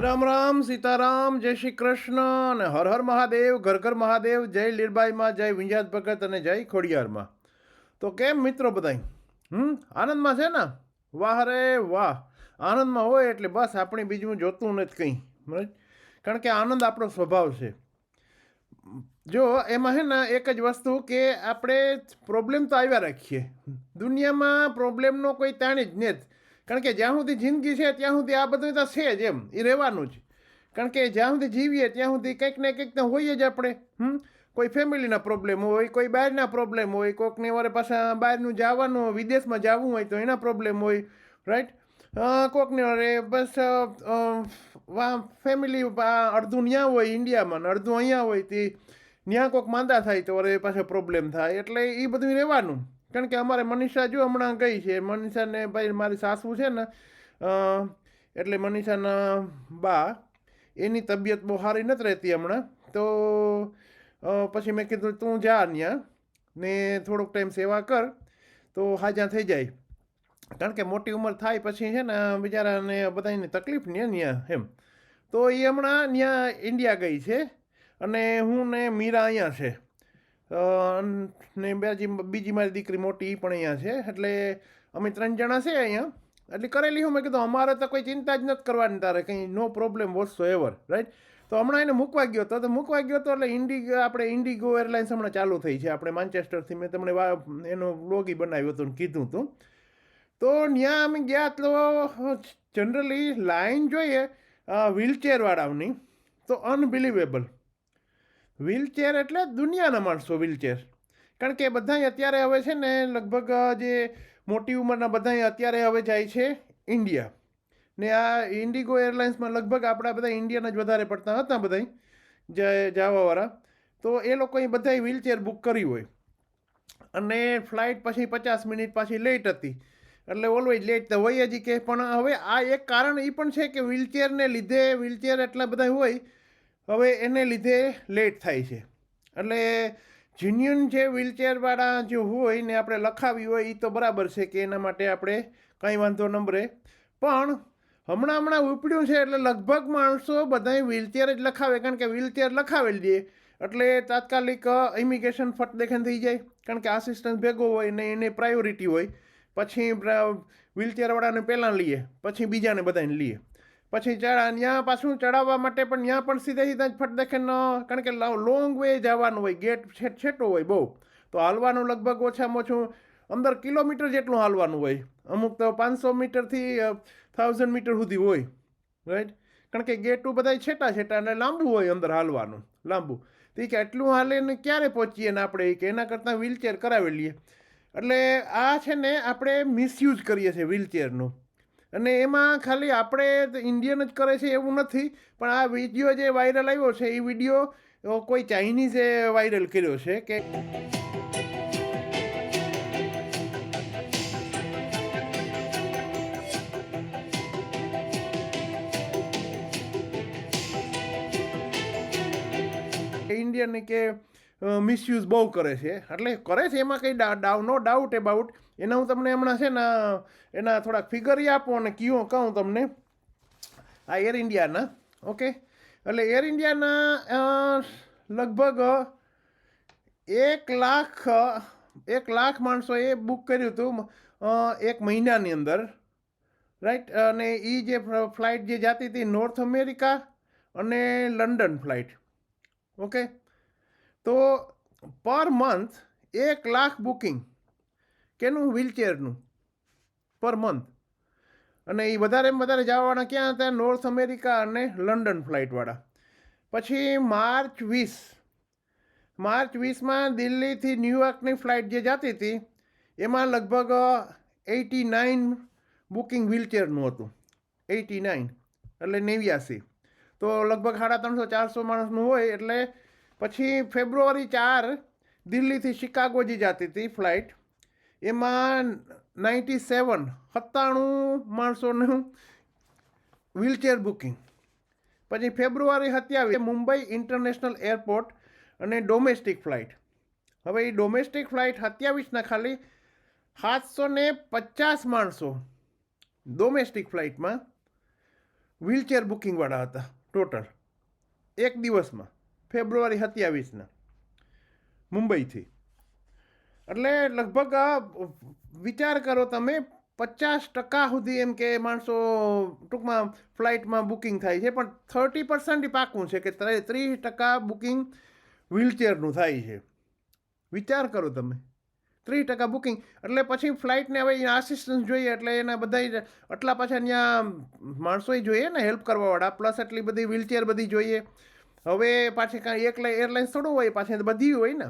રામ રામ, સીતારામ, જય શ્રી કૃષ્ણ અને હર હર મહાદેવ, ઘર ઘર મહાદેવ, જય લીરબાઈમાં, જય વિંજાત ભગત અને જય ખોડિયારમાં. તો કેમ મિત્રો બધાય? હમ? આનંદમાં છે ને? વાહ રે વાહ. આનંદમાં હોય એટલે બસ આપણે બીજું જોતું નથી કંઈ? કારણ કે આનંદ આપણો સ્વભાવ છે. જો, એમાં છે ને એક જ વસ્તુ કે આપણે પ્રોબ્લેમ તો આવ્યા રાખીએ. દુનિયામાં પ્રોબ્લેમનો કોઈ તાણી જ નથી કારણ કે જ્યાં સુધી જિંદગી છે, ત્યાં સુધી આ બધું તો છે જ એમ એ રહેવાનું જ. કારણ કે જ્યાં સુધી જીવીએ, ત્યાં સુધી કંઈક ને કંઈક તો હોઈએ જ આપણે, હમ? કોઈ ફેમિલીના પ્રોબ્લેમ હોય, કોઈ બહારના પ્રોબ્લેમ હોય કોઈકને વારે પાછા બહારનું જવાનું હોય, વિદેશમાં જવું હોય, તો એના પ્રોબ્લેમ હોય રાઈટ કોકને વારે બસ ફેમિલી અડધું ત્યાં હોય, ઇન્ડિયામાં ને અડધું અહીંયા હોય, તે ત્યાં કોઈક માંદા થાય, તો વરે પાછા પ્રોબ્લેમ થાય, એટલે એ બધું રહેવાનું. કારણ કે અમારે મનીષા જો હમણાં ગઈ છે, મનીષાને ભાઈ મારી સાસુ છે ને એટલે મનીષાના બા, એની તબિયત બહુ સારી નથી રહેતી હમણાં. તો પછી મેં કીધું તું જા ત્યાં ને થોડોક ટાઈમ સેવા કર, તો હાજા થઈ જાય. કારણ કે મોટી ઉંમર થાય પછી છે ને બિચારાને બધાની તકલીફ ને ત્યાં એમ. તો એ હમણાં ત્યાં ઇન્ડિયા ગઈ છે અને હું ને મીરા અહીંયા છે. ને બીજી બીજી મારી દીકરી મોટી પણ અહીંયા છે. એટલે અમે ત્રણ જણા છે અહીંયા. એટલે કરેલી હું મેં કીધું, અમારે તો કોઈ ચિંતા જ નથી કરવાની તારે, કંઈ no problem whatsoever right તો હમણાં એને મૂકવા ગયો હતો તો મૂકવા ગયો હતો એટલે ઇન્ડિગો આપણે ઇન્ડિગો એરલાઇન્સ હમણાં ચાલુ થઈ છે. આપણે માન્ચેસ્ટરથી મેં તમને એનો લોગી બનાવ્યો હતો કીધું હતું તો ત્યાં અમે ગયા તો જનરલી લાઈન જોઈએ વ્હીલચેરવાળાની તો અનબિલિવેબલ વ્હીલચેર એટલે દુનિયાના માણસો વ્હીલચેર કારણ કે બધાય અત્યારે હવે છે ને લગભગ જે મોટી ઉંમરના બધાય અત્યારે હવે જાય છે ઇન્ડિયા. ને આ ઇન્ડિગો એરલાઇન્સમાં લગભગ આપણા બધા ઇન્ડિયાના જ વધારે પડતા હતા બધાય, જે, જવાવાળા. તો એ લોકોએ બધાય વ્હીલચેર બુક કરી હોય. અને ફ્લાઇટ પછી પચાસ મિનિટ પાછી લેટ હતી. એટલે ઓલવેજ લેટ તો હોય જ કે, પણ હવે આ એક કારણ એ પણ છે કે વ્હીલચેરને લીધે વ્હીલચેર એટલા બધા હોય હવે એને લીધે લેટ થાય છે. એટલે જીન્યુન જે વ્હીલચેરવાળા જે હોય ને આપણે લખાવી હોય એ તો બરાબર છે કે એના માટે આપણે કંઈ વાંધો નંબરે પણ હમણાં હમણાં ઉપડ્યું છે એટલે લગભગ માણસો બધાય વ્હીલચેર જ લખાવે, કારણ કે વ્હીલચેર લખાવેલ દે. એટલે તાત્કાલિક ઇમિગ્રેશન ફટ દેખાન થઈ જાય. કારણ કે આસિસ્ટન્સ ભેગો હોય ને એને પ્રાયોરિટી હોય. પછી વ્હીલચેરવાળાને પહેલાં લઈએ, પછી બીજાને બધાને લઈએ. પછી ચડા ત્યાં પાછું ચડાવવા માટે પણ ત્યાં પણ સીધા સીધા જ ફટ દેખે ન, કારણ કે લોંગ વે જવાનું હોય ગેટ છેટ, છેટો હોય બહુ. તો હાલવાનું લગભગ ઓછામાં ઓછું અંદર કિલોમીટર જેટલું હાલવાનું હોય. અમુક તો પાંચસો મીટરથી થાઉઝન્ડ મીટર સુધી હોય રાઈટ કારણ કે ગેટું બધા છેટા છેટા અને લાંબુ હોય અંદર હાલવાનું, લાંબુ. તો ઈ કે એટલું હાલે ને ક્યારે પહોંચીએ ને આપણે? કે એના કરતાં વ્હીલચેર કરાવી લઈએ. એટલે આ છે ને આપણે મિસયુઝ કરીએ છીએ વ્હીલચેરનું અને એમાં ખાલી આપણે ઇન્ડિયન જ કરે છે એવું નથી, પણ આ વીડિયો જે વાયરલ આવ્યો છે, એ વીડિયો કોઈ ચાઇનીઝે વાયરલ કર્યો છે કે ઇન્ડિયન કે મિસયુઝ બહુ કરે છે. એટલે કરે છે એમાં કંઈ ડાઉ નો ડાઉટ એબાઉટ એના હું તમને હમણાં છે ને એના થોડાક ફિગર આપો અને કયો કહું તમને. આ એર ઇન્ડિયાના ઓકે એટલે એર ઇન્ડિયાના લગભગ એક લાખ એક લાખ માણસોએ બુક કર્યું હતું એક મહિનાની અંદર રાઈટ અને એ જે ફ્લાઇટ જે જાતી હતી નોર્થ અમેરિકા અને લંડન ફ્લાઇટ ઓકે તો પર મંથ એક લાખ બુકિંગ કેનું? વ્હીલચેરનું પર મંથ અને એ વધારે વધારે જવાવાળા ક્યાં હતા? નોર્થ અમેરિકા અને લંડન ફ્લાઇટવાળા પછી માર્ચ વીસ. માર્ચ વીસમાં દિલ્હીથી ન્યુયોર્કની ફ્લાઇટ જે જતી હતી, એમાં લગભગ એટી નાઇન બુકિંગ વ્હીલચેરનું હતું. એટી નાઇન એટલે નેવ્યાસી. તો લગભગ સાડા ત્રણસો ચારસો માણસનું હોય એટલે પછી ફેબ્રુઆરી ચાર દિલ્હીથી શિકાગો જે જતી હતી ફ્લાઇટ એમાં નાઇન્ટી સેવન સત્તાણું માણસોનું વ્હીલચેર બુકિંગ પછી ફેબ્રુઆરી સત્યાવીસ મુંબઈ ઇન્ટરનેશનલ એરપોર્ટ અને ડોમેસ્ટિક ફ્લાઇટ. હવે એ ડોમેસ્ટિક ફ્લાઇટ સત્યાવીસના ખાલી સાતસો ને પચાસ માણસો ડોમેસ્ટિક ફ્લાઇટમાં વ્હીલચેર બુકિંગવાળા હતા ટોટલ. એક દિવસમાં, ફેબ્રુઆરી સત્યાવીસના મુંબઈથી. એટલે લગભગ વિચાર કરો તમે, પચાસ ટકા સુધી એમ કે માણસો ટૂંકમાં ફ્લાઇટમાં બુકિંગ થાય છે, પણ થર્ટી પર્સન્ટ પાકું છે કે ત્રીસ ટકા બુકિંગ વ્હીલચેરનું થાય છે. વિચાર કરો તમે. ત્રીસ ટકા બુકિંગ, એટલે પછી ફ્લાઇટને હવે આસિસ્ટન્સ જોઈએ, એટલે એના બધા આટલા પાછા ત્યાં માણસોય જોઈએ ને હેલ્પ કરવાવાળા, પ્લસ એટલી બધી વ્હીલચેર બધી જોઈએ. હવે પાછી કાંઈ એકલા એરલાઇન્સ થોડું હોય, પાછી બધી હોય ને.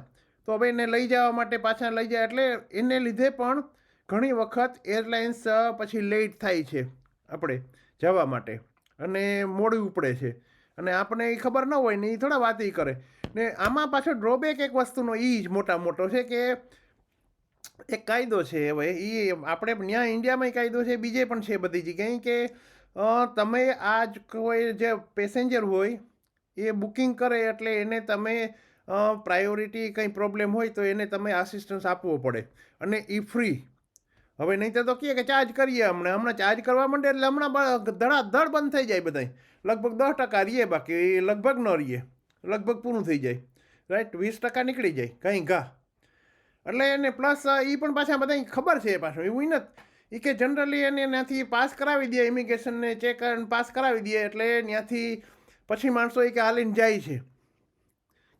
તો હવે એને લઈ જવા માટે પાછા લઈ જાય એટલે એને લીધે પણ ઘણી વખત એરલાઇન્સ પછી લેટ થાય છે આપણે જવા માટે અને મોડું ઉપડે છે. અને આપણને એ ખબર ન હોય ને એ થોડા વાત એ કરે. ને આમાં પાછો ડ્રોબેક એક વસ્તુનો એ જ મોટા મોટો છે કે એક કાયદો છે હવે એ આપણે ત્યાં ઇન્ડિયામાં કાયદો છે, બીજે પણ છે બધી જગ્યાએ કે તમે આજ કોઈ જે પેસેન્જર હોય, એ બુકિંગ કરે એટલે એને તમે પ્રાયોરિટી કંઈ પ્રોબ્લેમ હોય તો એને તમે આસિસ્ટન્સ આપવો પડે. અને એ ફ્રી હવે નહીં તો કહે કે ચાર્જ કરીએ હમણાં. હમણાં ચાર્જ કરવા માંડે એટલે હમણાં ધડાધડ બંધ થઈ જાય બધાય. લગભગ દસ ટકા રહીએ બાકી. લગભગ ન રહીએ લગભગ પૂરું થઈ જાય. રાઈટ વીસ ટકા નીકળી જાય. કંઈ ઘા. એટલે એને પ્લસ એ પણ પાછા બધા ખબર છે પાછું. એવું નથી. એ કે જનરલી એને ત્યાંથી પાસ કરાવી દે ઇમિગ્રેશનને ચેક પાસ કરાવી દે એટલે ત્યાંથી પછી માણસો એ કે હાલીને જાય છે.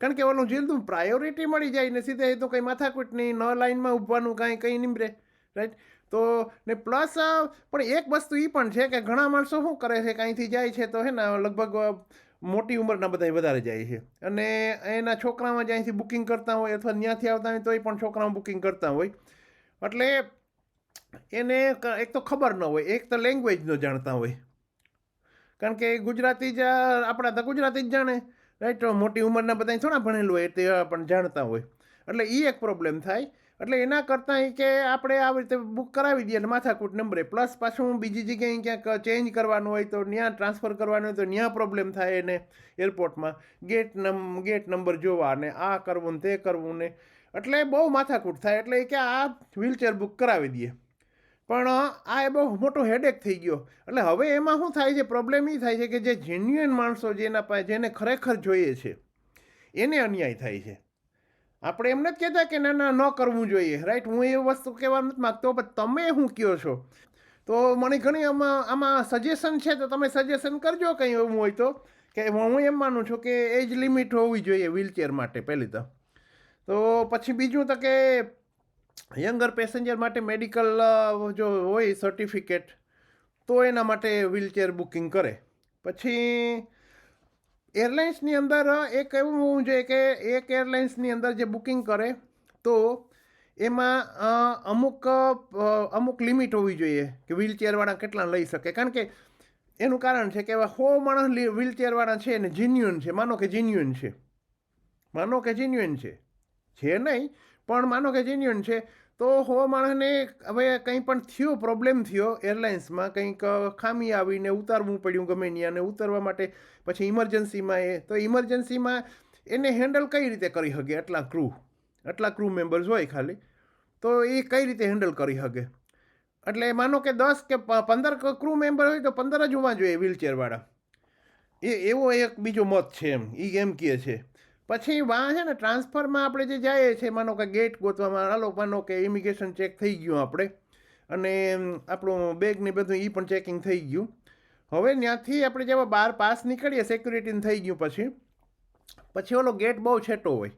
કારણ કે ઓલું જીલતું પ્રાયોરિટી મળી જાય ને સીધે એ તો કંઈ માથાકૂટ નહીં, ન લાઈનમાં ઊભવાનું, કાંઈ કંઈ નીમરે રાઈટ તો ને પ્લસ પણ એક વસ્તુ એ પણ છે કે ઘણા માણસો શું કરે છે કાંઈથી જાય છે તો હે ને, લગભગ મોટી ઉંમરના બધા વધારે જાય છે. અને એના છોકરામાં જ્યાંથી બુકિંગ કરતા હોય અથવા ત્યાંથી આવતા હોય તોય પણ છોકરાઓ બુકિંગ કરતા હોય. એટલે એને એક તો ખબર ન હોય, એક તો લેંગ્વેજ ન જાણતા હોય. કારણ કે ગુજરાતી જ, આપણા તો ગુજરાતી જ જાણે. રાઈટ મોટી ઉંમરના બધા થોડા ભણેલું હોય તે પણ જાણતા હોય. એટલે એ એક પ્રોબ્લેમ થાય. એટલે એના કરતાં કે આપણે આવી રીતે બુક કરાવી દઈએ એટલે માથાકૂટ નંબરે. પ્લસ પાછું બીજી જગ્યાએ ક્યાંક ચેન્જ કરવાનું હોય તો ત્યાં ટ્રાન્સફર કરવાનું હોય તો ત્યાં પ્રોબ્લેમ થાય એને એરપોર્ટમાં ગેટ નમ ગેટ નંબર જોવા ને આ કરવું ને તે કરવું ને. એટલે બહુ માથાકૂટ થાય. એટલે કે આ વ્હીલચેર બુક કરાવી દઈએ. પણ આ એ બહુ મોટો હેડેક થઈ ગયો. એટલે હવે એમાં શું થાય છે? પ્રોબ્લેમ એ થાય છે કે જે જેન્યુઅન માણસો જેના પાસે, જેને ખરેખર જોઈએ છે, એને અન્યાય થાય છે. આપણે એમ નથી કહેતા કે ના ના, ન કરવું જોઈએ રાઈટ હું એ વસ્તુ કહેવા નથી માગતો, પણ તમે શું કહો છો? તો મને ઘણી આમાં આમાં સજેશન છે, તો તમે સજેશન કરજો કંઈ એવું હોય તો, કે હું એમ માનું છું કે એજ લિમિટ હોવી જોઈએ વ્હીલચેર માટે, પહેલી તો. તો પછી બીજું તો કે યંગર પેસેન્જર માટે મેડિકલ જો હોય સર્ટિફિકેટ તો એના માટે વ્હીલચેર બુકિંગ કરે. પછી એરલાઇન્સની અંદર એક એવું હોવું જોઈએ કે એક એરલાઇન્સની અંદર જે બુકિંગ કરે, તો એમાં અમુક અમુક લિમિટ હોવી જોઈએ કે વ્હીલચેરવાળા કેટલા લઈ શકે. કારણ કે એનું કારણ છે કે સો માણસ વ્હીલચેરવાળા છે ને જીન્યુઅન છે. માનો કે જીન્યુઅન છે. માનો કે જીન્યુઅન છે. છે નહીં, પણ માનો કે જેન્યુઅન છે, તો હો માણસને હવે કંઈ પણ થયો પ્રોબ્લેમ થયો એરલાઇન્સમાં કંઈક ખામી આવીને ઉતારવું પડ્યું ગમે નહીં અને ઉતારવા માટે, પછી ઇમરજન્સીમાં એ, તો ઇમરજન્સીમાં એને હેન્ડલ કઈ રીતે કરી શકે આટલા ક્રૂ આટલા ક્રૂ મેમ્બર્સ હોય ખાલી, તો એ કઈ રીતે હેન્ડલ કરી શકે એટલે માનો કે દસ કે પંદર ક્રૂ મેમ્બર હોય તો પંદર જ હોવા જોઈએ વ્હીલચેરવાળા એ, એવો એક બીજો મત છે એમ એ એમ કહે છે. પછી વાં છે ને, ટ્રાન્સફરમાં આપણે જે જઈએ છીએ, માનો કે ગેટ ગોતવામાં, હાલો, માનો કે ઇમિગ્રેશન ચેક થઈ ગયું આપણે. અને આપણું બેગ ને બધું એ પણ ચેકિંગ થઈ ગયું. હવે ત્યાંથી આપણે જેવા બહાર પાસ નીકળીએ સિક્યુરિટીને થઈ ગયું પછી. પછી ઓલો ગેટ બહુ છેટો હોય.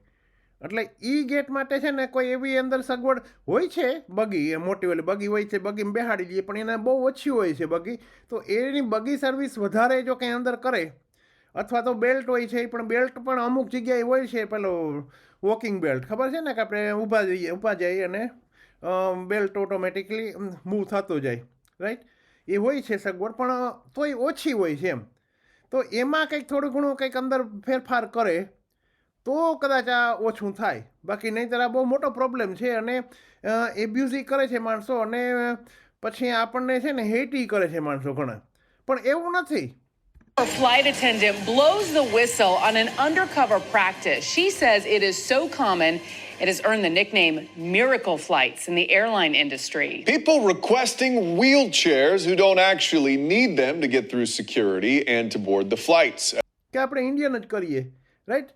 એટલે એ ગેટ માટે છે ને, કોઈ એવી અંદર સગવડ હોય છે બગી, એ મોટી ઓલી બગી હોય છે, બગીમાં બેહાડી દઈએ, પણ એને બહુ ઓછી હોય છે બગી. તો એની બગી સર્વિસ વધારે જો કંઈ અંદર કરે અથવા તો બેલ્ટ હોય છે, પણ બેલ્ટ પણ અમુક જગ્યાએ હોય છે, પેલો વોકિંગ બેલ્ટ ખબર છે ને કે આપણે ઊભા જઈએ ઊભા જઈએ અને બેલ્ટ ઓટોમેટિકલી મૂવ થતો જાય રાઈટ એ હોય છે સગવડ, પણ તોય ઓછી હોય છે એમ. તો એમાં કંઈક થોડું ઘણું કંઈક અંદર ફેરફાર કરે, તો કદાચ આ ઓછું થાય. બાકી નહીંતર આ બહુ મોટો પ્રોબ્લેમ છે અને એબ્યુઝી કરે છે માણસો અને પછી આપણને છે ને હેટી કરે છે માણસો ઘણા. પણ એવું નથી. A flight attendant blows the whistle on an undercover practice. She says it is so common It has earned the nickname Miracle Flights in the airline industry. People requesting wheelchairs who don't actually need them to get through security and to board the flights. કે આપણે Indian જ કરીએ right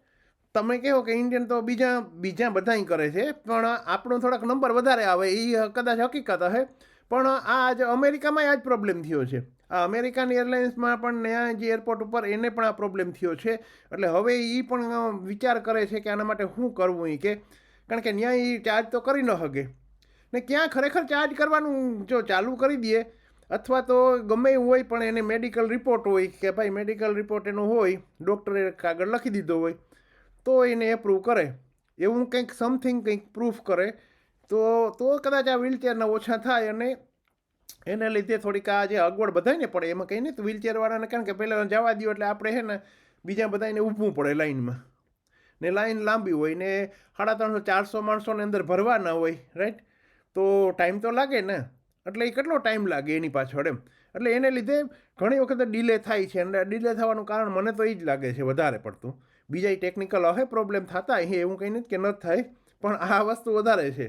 તમે કહો કે Indian તો બીજા બીજા બધાય કરે છે પણ આપણો થોડાક નંબર વધારે આવે એ કદાચ હકીકત હશે પણ આ આજે અમેરિકામાં આ જ પ્રોબ્લેમ થયો છે આ અમેરિકન એરલાઇન્સમાં પણ ત્યાં જે એરપોર્ટ ઉપર એને પણ આ પ્રોબ્લેમ થયો છે. એટલે હવે એ પણ વિચાર કરે છે કે આના માટે શું કરવું એ કે. કારણ કે ત્યાં એ ચાર્જ તો કરી ન શકે ને ક્યાં ખરેખર ચાર્જ કરવાનું જો ચાલુ કરી દઈએ અથવા તો ગમે એવું હોય પણ એને મેડિકલ રિપોર્ટ હોય કે ભાઈ મેડિકલ રિપોર્ટ એનો હોય, ડૉક્ટરે કાગળ લખી દીધો હોય, તો એને એપ્રૂવ કરે. એવું કંઈક સમથિંગ કંઈક પ્રૂફ કરે. તો તો કદાચ આ વ્હીલચેરના ઓછા થાય અને એને લીધે થોડીક આ જે અગવડ બધાને પડે, એમાં કંઈ નહીં તો વ્હીલચેરવાળાને કારણ કે પહેલાં જવા દો એટલે આપણે છે ને બીજા બધાને ઊભવું પડે લાઈનમાં. ને લાઈન લાંબી હોય ને સાડા ત્રણસો, ચારસો માણસોને અંદર ભરવાના હોય રાઈટ તો ટાઈમ તો લાગે ને. એટલે એ કેટલો ટાઈમ લાગે એની પાછળ એમ. એટલે એને લીધે ઘણી વખત ડિલે થાય છે અને ડિલે થવાનું કારણ મને તો એ જ લાગે છે વધારે પડતું. બીજા ટેકનિકલ હવે પ્રોબ્લેમ થતા એ એવું કંઈ નથી કે ન થાય, પણ આ વસ્તુ વધારે છે.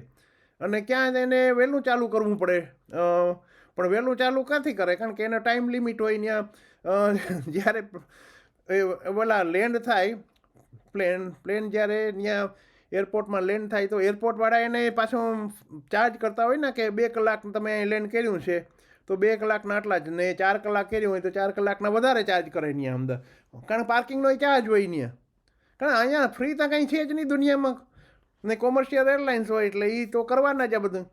અને ક્યાં એને વહેલું ચાલુ કરવું પડે. પણ વહેલું ચાલુ ક્યાંથી કરે? કારણ કે એને ટાઈમ લિમિટ હોય ત્યાં જ્યારે ઓલા લેન્ડ થાય પ્લેન પ્લેન જ્યારે ત્યાં એરપોર્ટમાં લેન્ડ થાય તો એરપોર્ટવાળા એને પાછો ચાર્જ કરતા હોય ને કે બે કલાક તમે લેન્ડ કર્યું છે, તો બે કલાકના આટલા જ ને ચાર કલાક કર્યું હોય તો ચાર કલાકના વધારે ચાર્જ કરે ત્યાં અમદાવાદ કારણ પાર્કિંગનો ચાર્જ હોય ત્યાં કારણ અહીંયા ફ્રી તો કંઈ છે જ નહીં દુનિયામાં. ને કોમર્શિયલ એરલાઇન્સ હોય એટલે એ તો કરવાના જ આ બધું.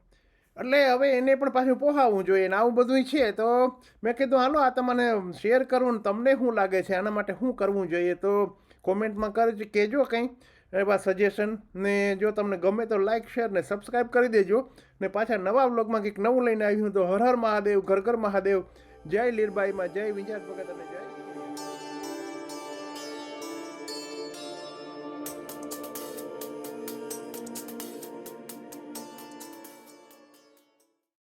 એટલે હવે એને પણ પાછું પોહાવવું જોઈએ ને આવું બધું છે તો મેં કીધું, હાલો, આ તમને શેર કરું ને તમને શું લાગે છે? આના માટે શું કરવું જોઈએ? તો કોમેન્ટમાં કરજો કહેજો કંઈ. એવા સજેશન ને જો તમને ગમે તો લાઇક શેર ને સબસ્ક્રાઈબ કરી દેજો. ને પાછા નવા બ્લોગમાં કંઈક નવું લઈને આવ્યું તો હર હર મહાદેવ, ઘર ઘર મહાદેવ. જય લીરબાઈમાં, જય વિંજાર ભગત અને જય